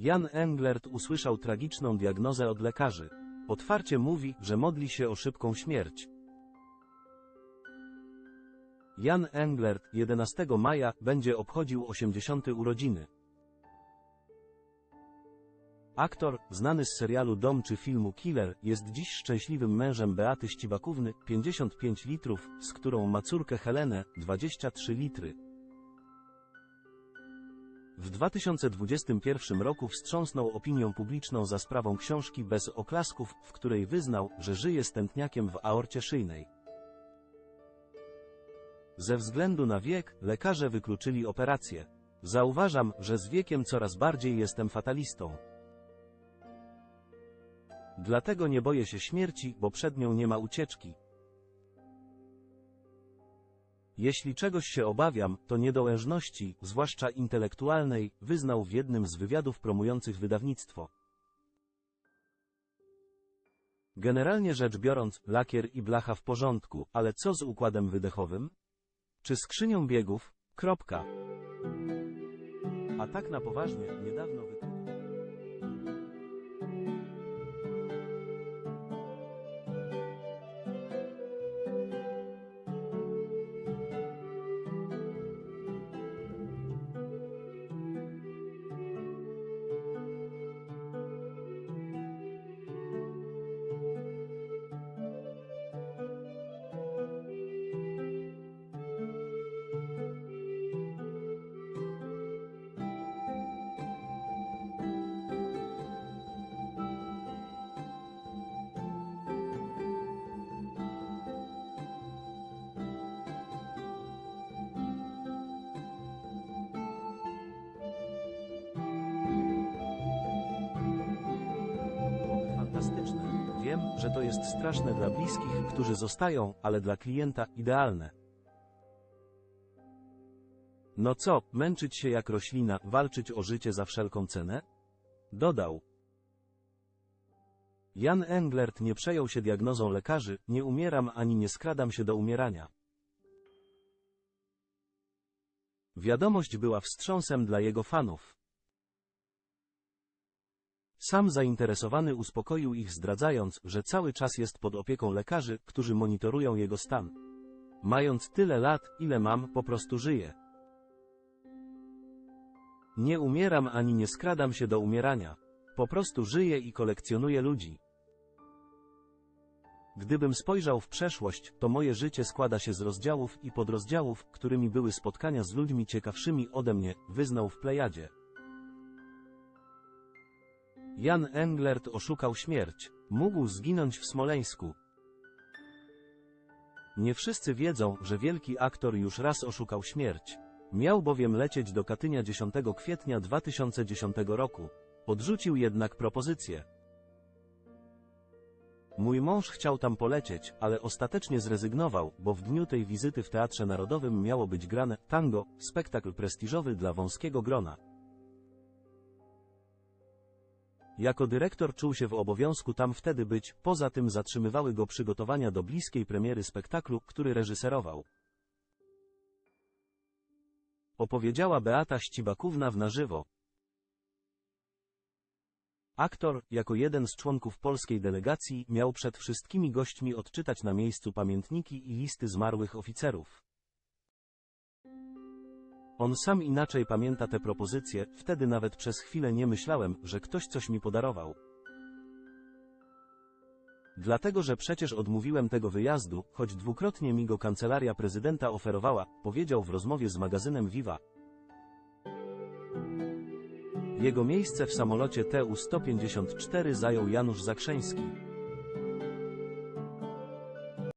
Jan Englert usłyszał tragiczną diagnozę od lekarzy. Otwarcie mówi, że modli się o szybką śmierć. Jan Englert 11 maja będzie obchodził 80 urodziny. Aktor, znany z serialu Dom czy filmu Killer, jest dziś szczęśliwym mężem Beaty Ścibakówny, 55 litrów, z którą ma córkę Helenę, 23 litry. W 2021 roku wstrząsnął opinią publiczną za sprawą książki Bez oklasków, w której wyznał, że żyje z tętniakiem w aorcie szyjnej. Ze względu na wiek, lekarze wykluczyli operację. Zauważam, że z wiekiem coraz bardziej jestem fatalistą. Dlatego nie boję się śmierci, bo przed nią nie ma ucieczki. Jeśli czegoś się obawiam, to niedołężności, zwłaszcza intelektualnej, wyznał w jednym z wywiadów promujących wydawnictwo. Generalnie rzecz biorąc, lakier i blacha w porządku, ale co z układem wydechowym? Czy skrzynią biegów? Kropka. A tak na poważnie, niedawno wykryto. Wiem, że to jest straszne dla bliskich, którzy zostają, ale dla klienta idealne. No co, męczyć się jak roślina, walczyć o życie za wszelką cenę? Dodał. Jan Englert nie przejął się diagnozą lekarzy, nie umieram ani nie skradam się do umierania. Wiadomość była wstrząsem dla jego fanów. Sam zainteresowany uspokoił ich zdradzając, że cały czas jest pod opieką lekarzy, którzy monitorują jego stan. Mając tyle lat, ile mam, po prostu żyję. Nie umieram ani nie skradam się do umierania. Po prostu żyję i kolekcjonuję ludzi. Gdybym spojrzał w przeszłość, to moje życie składa się z rozdziałów i podrozdziałów, którymi były spotkania z ludźmi ciekawszymi ode mnie, wyznał w Plejadzie. Jan Englert oszukał śmierć. Mógł zginąć w Smoleńsku. Nie wszyscy wiedzą, że wielki aktor już raz oszukał śmierć. Miał bowiem lecieć do Katynia 10 kwietnia 2010 roku. Odrzucił jednak propozycję. Mój mąż chciał tam polecieć, ale ostatecznie zrezygnował, bo w dniu tej wizyty w Teatrze Narodowym miało być grane tango, spektakl prestiżowy dla wąskiego grona. Jako dyrektor czuł się w obowiązku tam wtedy być, poza tym zatrzymywały go przygotowania do bliskiej premiery spektaklu, który reżyserował. Opowiedziała Beata Ścibakówna w na żywo. Aktor, jako jeden z członków polskiej delegacji, miał przed wszystkimi gośćmi odczytać na miejscu pamiętniki i listy zmarłych oficerów. On sam inaczej pamięta te propozycje, wtedy nawet przez chwilę nie myślałem, że ktoś coś mi podarował. Dlatego, że przecież odmówiłem tego wyjazdu, choć dwukrotnie mi go kancelaria prezydenta oferowała, powiedział w rozmowie z magazynem Viva. Jego miejsce w samolocie TU-154 zajął Janusz Zakrzeński.